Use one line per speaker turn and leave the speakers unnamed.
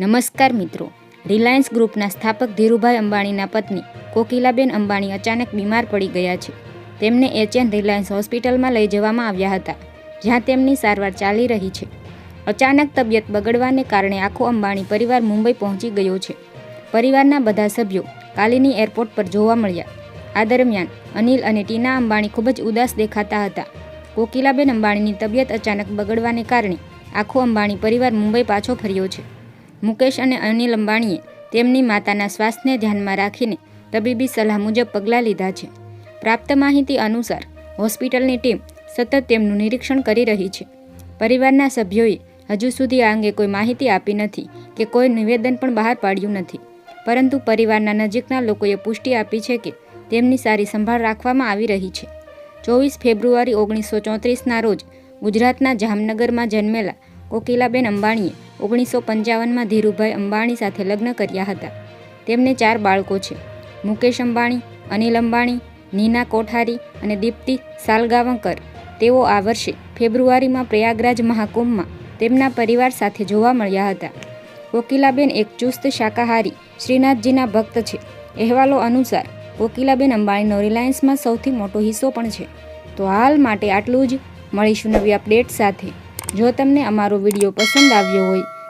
નમસ્કાર મિત્રો. રિલાયન્સ ગ્રુપના સ્થાપક ધીરુભાઈ અંબાણીના પત્ની કોકિલાબેન અંબાણી અચાનક બીમાર પડી ગયા છે. તેમને એચએન રિલાયન્સ હોસ્પિટલમાં લઈ જવામાં આવ્યા હતા, જ્યાં તેમની સારવાર ચાલી રહી છે. અચાનક તબિયત બગડવાને કારણે આખો અંબાણી પરિવાર મુંબઈ પહોંચી ગયો છે. પરિવારના બધા સભ્યો કાલિની એરપોર્ટ પર જોવા મળ્યા. આ દરમિયાન અનિલ અને ટીના અંબાણી ખૂબ જ ઉદાસ દેખાતા હતા. કોકિલાબેન અંબાણીની તબિયત અચાનક બગડવાને કારણે આખો અંબાણી પરિવાર મુંબઈ પાછો ફર્યો છે. મુકેશ અને અનિલ અંબાણીએ તેમની માતાના સ્વાસ્થ્યને ધ્યાનમાં રાખીને તબીબી સલાહ મુજબ પગલાં લીધા છે. પ્રાપ્ત માહિતી અનુસાર, હોસ્પિટલની ટીમ સતત તેમનું નિરીક્ષણ કરી રહી છે. પરિવારના સભ્યોએ હજુ સુધી આ અંગે કોઈ માહિતી આપી નથી કે કોઈ નિવેદન પણ બહાર પાડ્યું નથી. પરંતુ પરિવારના નજીકના લોકોએ પુષ્ટિ આપી છે કે તેમની સારી સંભાળ રાખવામાં આવી રહી છે. ચોવીસ ફેબ્રુઆરી ઓગણીસો ચોત્રીસના રોજ ગુજરાતના જામનગરમાં જન્મેલા કોકિલાબેન અંબાણીએ ઓગણીસો પંચાવનમાં ધીરુભાઈ અંબાણી સાથે લગ્ન કર્યા હતા. તેમને ચાર બાળકો છે. મુકેશ અંબાણી, અનિલ અંબાણી, નીના કોઠારી અને દીપ્તિ સાલગાવંકર. તેઓ આ વર્ષે ફેબ્રુઆરીમાં પ્રયાગરાજ મહાકુંભમાં તેમના પરિવાર સાથે જોવા મળ્યા હતા. કોકિલાબેન એક ચુસ્ત શાકાહારી, શ્રીનાથજીના ભક્ત છે. અહેવાલો અનુસાર, કોકિલાબેન અંબાણીનો રિલાયન્સમાં સૌથી મોટો હિસ્સો પણ છે. તો હાલ માટે આટલું જ. મળીશું નવી અપડેટ સાથે. જો તમને અમારો વીડિયો પસંદ આવ્યો હોય